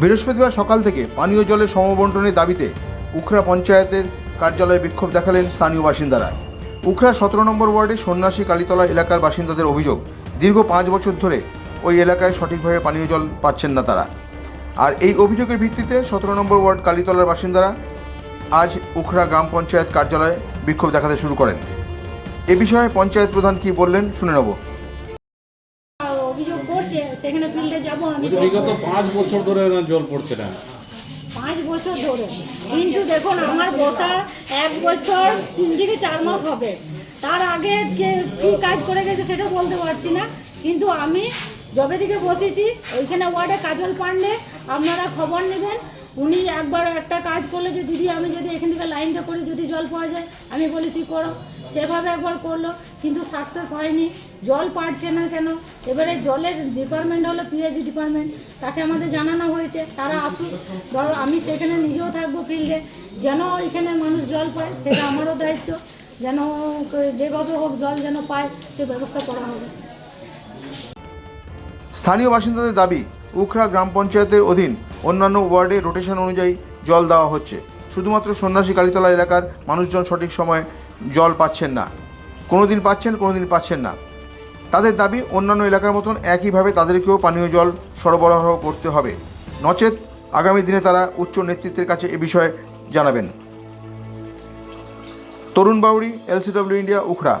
বৃহস্পতিবার সকাল থেকে পানীয় জলের সমবন্টনের দাবিতে উখরা পঞ্চায়েতের কার্যালয়ে বিক্ষোভ দেখালেন স্থানীয় বাসিন্দারা। উখরা সতেরো নম্বর ওয়ার্ডে সন্ন্যাসী কালীতলা এলাকার বাসিন্দাদের অভিযোগ, দীর্ঘ পাঁচ বছর ধরে ওই এলাকায় সঠিকভাবে পানীয় জল পাচ্ছেন না তারা। আর এই অভিযোগের ভিত্তিতে সতেরো নম্বর ওয়ার্ড কালীতলার বাসিন্দারা আজ উখরা গ্রাম পঞ্চায়েত কার্যালয়ে বিক্ষোভ দেখাতে শুরু করেন। এ বিষয়ে পঞ্চায়েত প্রধান কি বললেন শুনে নেব। সেখানে ফিল্ডে যাব আমি। বিগত পাঁচ বছর ধরে জল পড়ছে না? পাঁচ বছর ধরে। কিন্তু দেখুন আমার বসা এক বছর তিন থেকে চার মাস হবে। তার আগে কে কী কাজ করে গেছে সেটা বলতে পারছি না। কিন্তু আমি যবে থেকে বসেছি ওইখানে ওয়ার্ডে কাজল পান্ডে আপনারা খবর নেবেন। উনি একবার একটা কাজ করলে যে, দিদি, আমি যদি এখান থেকে লাইনটা করে যদি জল পাওয়া যায়, আমি বলেছি করো। সেভাবে একবার করল, কিন্তু সাকসেস হয়নি। জল পাচ্ছে না কেন? এবারে জলের ডিপার্টমেন্ট হলো পিএইচি ডিপার্টমেন্ট। তাকে আমাদের জানানো হয়েছে, তারা আসুক। ধরো, আমি সেখানে নিজেও থাকব ফিল্ডে। যেন এখানে মানুষ জল পায়, সেটা আমারও দায়িত্ব। যেন যেভাবে হোক জল যেন পায়, সে ব্যবস্থা করা হবে। স্থানীয় বাসিন্দাদের দাবি উখরা গ্রাম পঞ্চায়েতের অধীন অন্যান্য ওয়ার্ডে রোটেশন অনুযায়ী জল দেওয়া হচ্ছে। শুধুমাত্র সন্ন্যাসী কালীতলা এলাকার মানুষজন সঠিক সময়ে জল পাচ্ছেন না। কোনো দিন পাচ্ছেন কোনো দিন পাচ্ছেন না। তাদের দাবি, অন্যান্য এলাকার মতন একইভাবে তাদেরকেও পানীয় জল সরবরাহ করতে হবে। নচেত আগামী দিনে তারা উচ্চ নেতৃত্বের কাছে এ বিষয়ে জানাবেন। Tarun Bauri LCW India Ukhra